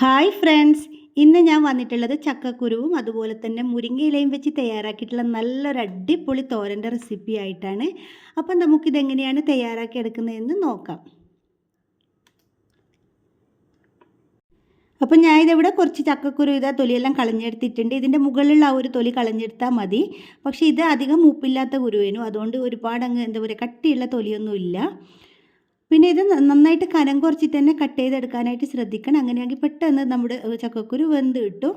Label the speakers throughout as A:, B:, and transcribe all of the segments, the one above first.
A: Hi friends ഇന്ന് ഞാൻ വന്നിട്ടുള്ളത് ചക്കക്കുരുവും അതുപോലെ തന്നെ മുരിങ്ങയിലയും വെച്ച് തയ്യാറാക്കിയിട്ടുള്ള നല്ലൊരു അടിപൊളി തോരന്റെ റെസിപ്പി ആയിട്ടാണ്. അപ്പം നമുക്കിതെങ്ങനെയാണ് തയ്യാറാക്കി എടുക്കുന്നതെന്ന് നോക്കാം. അപ്പം ഞാൻ ഇതിവിടെ കുറച്ച് ചക്കക്കുരു ഇതാ തൊലിയെല്ലാം കളഞ്ഞെടുത്തിട്ടുണ്ട്. ഇതിന്റെ മുകളിലുള്ള ആ ഒരു തൊലി കളഞ്ഞെടുത്താൽ മതി. പക്ഷേ ഇത് അധികം മൂപ്പില്ലാത്ത കുരുവേനും. അതുകൊണ്ട് ഒരുപാട് അങ്ങ് എന്താ പറയുക കട്ടിയുള്ള തൊലിയൊന്നുമില്ല. പിന്നെ ഇത് നന്നായിട്ട് കനം കുറച്ചിട്ട് തന്നെ കട്ട് ചെയ്തെടുക്കാനായിട്ട് ശ്രദ്ധിക്കണം. അങ്ങനെയാണെങ്കിൽ പെട്ടെന്ന് നമ്മുടെ ചക്കക്കുരു വെന്ത് കിട്ടും.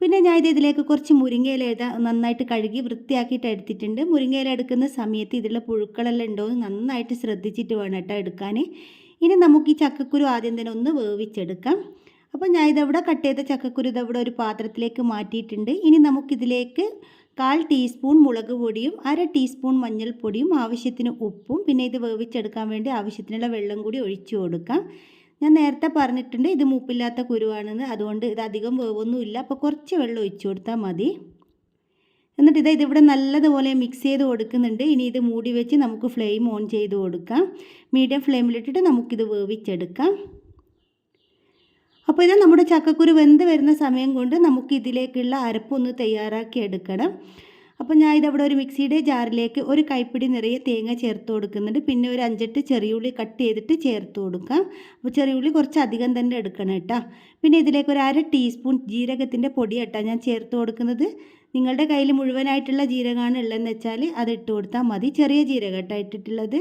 A: പിന്നെ ഞാൻ ഇത് ഇതിലേക്ക് കുറച്ച് മുരിങ്ങയില നന്നായിട്ട് കഴുകി വൃത്തിയാക്കിയിട്ട് എടുത്തിട്ടുണ്ട്. മുരിങ്ങയില എടുക്കുന്ന സമയത്ത് ഇതിലുള്ള പുഴുക്കളെല്ലാം ഉണ്ടോ എന്ന് നന്നായിട്ട് ശ്രദ്ധിച്ചിട്ട് വേണം കേട്ടോ എടുക്കാൻ. ഇനി നമുക്ക് ഈ ചക്കക്കുരു ആദ്യം തന്നെ ഒന്ന് വേവിച്ചെടുക്കാം. അപ്പോൾ ഞാൻ ഇതവിടെ കട്ട് ചെയ്ത ചക്കക്കുരു ഇതവിടെ ഒരു പാത്രത്തിലേക്ക് മാറ്റിയിട്ടുണ്ട്. ഇനി നമുക്കിതിലേക്ക് കാൽ ടീസ്പൂൺ മുളക് പൊടിയും അര ടീസ്പൂൺ മഞ്ഞൾപ്പൊടിയും ആവശ്യത്തിന് ഉപ്പും പിന്നെ ഇത് വേവിച്ചെടുക്കാൻ വേണ്ടി ആവശ്യത്തിനുള്ള വെള്ളം കൂടി ഒഴിച്ചു കൊടുക്കാം. ഞാൻ നേരത്തെ പറഞ്ഞിട്ടുണ്ട് ഇത് മൂപ്പില്ലാത്ത കുരുവാണെന്ന് അതുകൊണ്ട് ഇത് അധികം വേവൊന്നുമില്ല. അപ്പോൾ കുറച്ച് വെള്ളം ഒഴിച്ചു കൊടുത്താൽ മതി. എന്നിട്ട് ഇത് ഇതിവിടെ നല്ലതുപോലെ മിക്സ് ചെയ്ത് കൊടുക്കുന്നുണ്ട്. ഇനി ഇത് മൂടി വെച്ച് നമുക്ക് ഫ്ലെയിം ഓൺ ചെയ്ത് കൊടുക്കാം. മീഡിയം ഫ്ലെയിമിലിട്ടിട്ട് നമുക്കിത് വേവിച്ചെടുക്കാം. അപ്പോൾ ഇത് നമ്മുടെ ചക്കക്കുരു വെന്ത് വരുന്ന സമയം കൊണ്ട് നമുക്ക് ഇതിലേക്കുള്ള അരപ്പൊന്ന് തയ്യാറാക്കി എടുക്കണം. അപ്പോൾ ഞാൻ ഇതവിടെ ഒരു മിക്സിയുടെ ജാറിലേക്ക് ഒരു കൈപ്പിടി നിറയെ തേങ്ങ ചേർത്ത് കൊടുക്കുന്നുണ്ട്. പിന്നെ ഒരു അഞ്ചെട്ട് ചെറിയുള്ളി കട്ട് ചെയ്തിട്ട് ചേർത്ത് കൊടുക്കാം. അപ്പോൾ ചെറിയുള്ളി കുറച്ച് അധികം തന്നെ എടുക്കണം കേട്ടോ. പിന്നെ ഇതിലേക്ക് ഒരു അര ടീസ്പൂൺ ജീരകത്തിന്റെ പൊടി കേട്ടോ ഞാൻ ചേർത്ത് കൊടുക്കുന്നത്. നിങ്ങളുടെ കയ്യിൽ മുഴുവനായിട്ടുള്ള ജീരകമാണ് ഉള്ളതെന്ന് വെച്ചാൽ അത് ഇട്ട് കൊടുത്താൽ മതി. ചെറിയ ജീരകം കേട്ടോ ഇട്ടിട്ടുള്ളത്.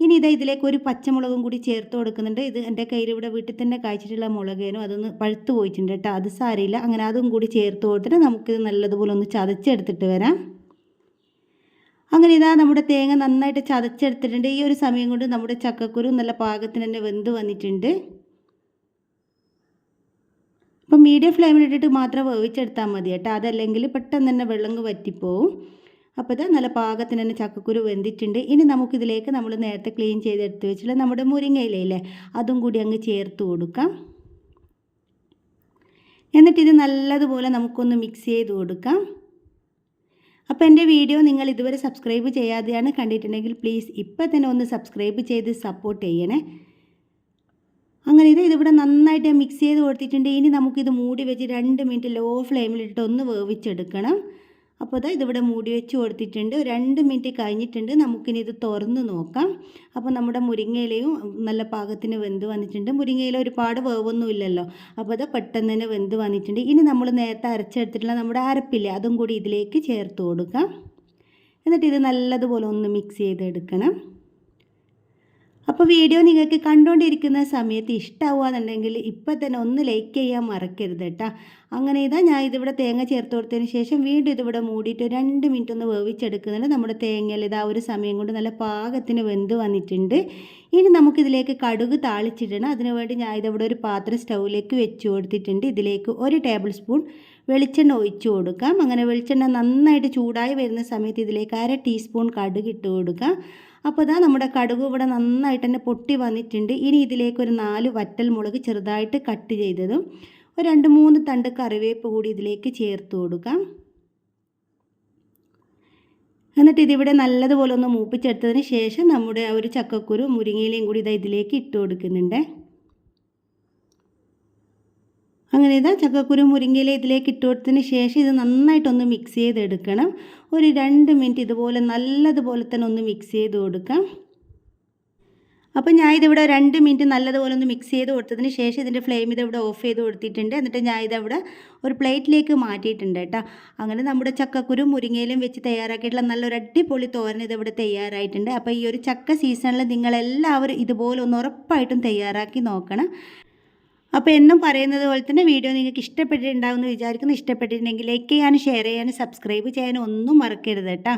A: ഇനി ഇതാ ഇതിലേക്ക് ഒരു പച്ചമുളകും കൂടി ചേർത്ത് കൊടുക്കുന്നുണ്ട്. ഇത് എന്റെ കയ്യിൽ ഇവിടെ വീട്ടിൽ തന്നെ കായ്ച്ചിട്ടുള്ള മുളകേനും. അതൊന്ന് പഴുത്ത് പോയിട്ടുണ്ട് കേട്ടോ. അത് സാരിയില്ല. അങ്ങനെ അതും കൂടി ചേർത്ത് കൊടുത്തിട്ട് നമുക്കിത് നല്ലതുപോലെ ഒന്ന് ചതച്ചെടുത്തിട്ട് വരാം. അങ്ങനെ ഇതാ നമ്മുടെ തേങ്ങ നന്നായിട്ട് ചതച്ചെടുത്തിട്ടുണ്ട്. ഈ ഒരു സമയം കൊണ്ട് നമ്മുടെ ചക്കക്കുരു നല്ല പാകത്തിന് തന്നെ വെന്ത് വന്നിട്ടുണ്ട്. അപ്പം മീഡിയം ഫ്ലെയിമിലിട്ടിട്ട് മാത്രം വേവിച്ചെടുത്താൽ മതി കേട്ടോ. അതല്ലെങ്കിൽ പെട്ടെന്ന് തന്നെ വെള്ളം വറ്റിപ്പോവും. അപ്പോൾ ഇത് നല്ല പാകത്തിന് തന്നെ ചക്കക്കുരു വെന്തിട്ടുണ്ട്. ഇനി നമുക്കിതിലേക്ക് നമ്മൾ നേരത്തെ ക്ലീൻ ചെയ്തെടുത്ത് വെച്ചിട്ടുള്ള നമ്മുടെ മുരിങ്ങയിലയില്ലേ അതും കൂടി അങ്ങ് ചേർത്ത് കൊടുക്കാം. എന്നിട്ട് നല്ലതുപോലെ നമുക്കൊന്ന് മിക്സ് ചെയ്ത് കൊടുക്കാം. അപ്പോൾ എന്റെ വീഡിയോ നിങ്ങൾ ഇതുവരെ സബ്സ്ക്രൈബ് ചെയ്യാതെയാണ് കണ്ടിട്ടുണ്ടെങ്കിൽ പ്ലീസ് ഇപ്പം തന്നെ ഒന്ന് സബ്സ്ക്രൈബ് ചെയ്ത് സപ്പോർട്ട് ചെയ്യണേ. അങ്ങനെ ഇത് ഇതിവിടെ നന്നായിട്ട് മിക്സ് ചെയ്ത് കൊടുത്തിട്ടുണ്ട്. ഇനി നമുക്കിത് മൂടി വെച്ച് രണ്ട് മിനിറ്റ് ലോ ഫ്ലെയിമിലിട്ട് ഒന്ന് വേവിച്ചെടുക്കണം. അപ്പോൾ അത് ഇതിവിടെ മൂടി വെച്ച് കൊടുത്തിട്ടുണ്ട്. രണ്ട് മിനിറ്റ് കഴിഞ്ഞിട്ടുണ്ട്. നമുക്കിനി ഇത് തുറന്ന് നോക്കാം. അപ്പോൾ നമ്മുടെ മുരിങ്ങയിലയും നല്ല പാകത്തിന് വെന്ത് വന്നിട്ടുണ്ട്. മുരിങ്ങയില ഒരുപാട് വേവൊന്നും ഇല്ലല്ലോ. അപ്പോൾ അത് പെട്ടെന്ന് തന്നെ വെന്ത് വന്നിട്ടുണ്ട്. ഇനി നമ്മൾ നേരത്തെ അരച്ചെടുത്തിട്ടുള്ള നമ്മുടെ അരപ്പില്ലേ അതും കൂടി ഇതിലേക്ക് ചേർത്ത് കൊടുക്കാം. എന്നിട്ട് ഇത് നല്ലതുപോലെ ഒന്ന് മിക്സ് ചെയ്തെടുക്കണം. അപ്പോൾ വീഡിയോ നിങ്ങൾക്ക് കണ്ടുകൊണ്ടിരിക്കുന്ന സമയത്ത് ഇഷ്ടമാവുകയെന്നുണ്ടെങ്കിൽ ഇപ്പം തന്നെ ഒന്ന് ലൈക്ക് ചെയ്യാൻ മറക്കരുത് കേട്ടോ. അങ്ങനെ ഇതാ ഞാൻ ഇതിവിടെ തേങ്ങ ചേർത്ത് കൊടുത്തതിന് ശേഷം വീണ്ടും ഇതിവിടെ മൂടിയിട്ട് രണ്ട് മിനിറ്റ് ഒന്ന് വേവിച്ചെടുക്കുന്നുണ്ട് നമ്മുടെ തേങ്ങയിൽ ഇതാ ഒരു സമയം കൊണ്ട് നല്ല പാകത്തിന് വെന്ത് വന്നിട്ടുണ്ട്. ഇനി നമുക്കിതിലേക്ക് കടുക് താളിച്ചിടണം. അതിനുവേണ്ടി ഞാൻ ഇതിവിടെ ഒരു പാത്രം സ്റ്റൗവിലേക്ക് വെച്ച് കൊടുത്തിട്ടുണ്ട്. ഇതിലേക്ക് ഒരു ടേബിൾ സ്പൂൺ വെളിച്ചെണ്ണ ഒഴിച്ചു കൊടുക്കാം. അങ്ങനെ വെളിച്ചെണ്ണ നന്നായിട്ട് ചൂടായി വരുന്ന സമയത്ത് ഇതിലേക്ക് അര ടീസ്പൂൺ കടുക് ഇട്ട് കൊടുക്കാം. അപ്പോൾ ഇതാ നമ്മുടെ കടുക് ഇവിടെ നന്നായിട്ട് തന്നെ പൊട്ടി വന്നിട്ടുണ്ട്. ഇനി ഇതിലേക്ക് ഒരു നാല് വറ്റൽ മുളക് ചെറുതായിട്ട് കട്ട് ചെയ്തതും ഒരു രണ്ട് മൂന്ന് തണ്ട് കറിവേപ്പ് കൂടി ഇതിലേക്ക് ചേർത്ത് കൊടുക്കാം. എന്നിട്ട് ഇതിവിടെ നല്ലതുപോലെ ഒന്ന് മൂപ്പിച്ചെടുത്തതിന് ശേഷം നമ്മുടെ ഒരു ചക്കക്കുരു മുരിങ്ങയിലയും കൂടി ഇതാ ഇതിലേക്ക് ഇട്ട് കൊടുക്കുന്നുണ്ട്. അങ്ങനെ ഇതാ ചക്കക്കുരു മുരിങ്ങയില ഇതിലേക്ക് ഇട്ട് കൊടുത്തതിന് ശേഷം ഇത് നന്നായിട്ടൊന്ന് മിക്സ് ചെയ്തെടുക്കണം. ഒരു രണ്ട് മിനിറ്റ് ഇതുപോലെ നല്ലതുപോലെ തന്നെ ഒന്ന് മിക്സ് ചെയ്ത് കൊടുക്കാം. അപ്പോൾ ഞാൻ ഇതിവിടെ രണ്ട് മിനിറ്റ് നല്ലതുപോലെ ഒന്ന് മിക്സ് ചെയ്ത് കൊടുത്തതിന് ശേഷം ഇതിന്റെ ഫ്ലെയിം ഇതിവിടെ ഓഫ് ചെയ്ത് കൊടുത്തിട്ടുണ്ട്. എന്നിട്ട് ഞാൻ ഇതവിടെ ഒരു പ്ലേറ്റിലേക്ക് മാറ്റിയിട്ടുണ്ട് കേട്ടോ. അങ്ങനെ നമ്മുടെ ചക്കക്കുരു മുരിങ്ങയിലും വെച്ച് തയ്യാറാക്കിയിട്ടുള്ള നല്ലൊരു അടിപൊളി തോരൻ ഇതിവിടെ തയ്യാറായിട്ടുണ്ട്. അപ്പോൾ ഈ ഒരു ചക്ക സീസണിൽ നിങ്ങളെല്ലാവരും ഇതുപോലെ ഒന്ന് ഉറപ്പായിട്ടും തയ്യാറാക്കി നോക്കണം. അപ്പോൾ എന്നും പറയുന്നത് പോലെ തന്നെ വീഡിയോ നിങ്ങൾക്ക് ഇഷ്ടപ്പെട്ടിട്ടുണ്ടാവുമെന്ന് വിചാരിക്കുന്നു. ഇഷ്ടപ്പെട്ടിട്ടുണ്ടെങ്കിൽ ലൈക്ക് ചെയ്യാനും ഷെയർ ചെയ്യാനും സബ്സ്ക്രൈബ് ചെയ്യാനും ഒന്നും മറക്കരുത് കേട്ടോ.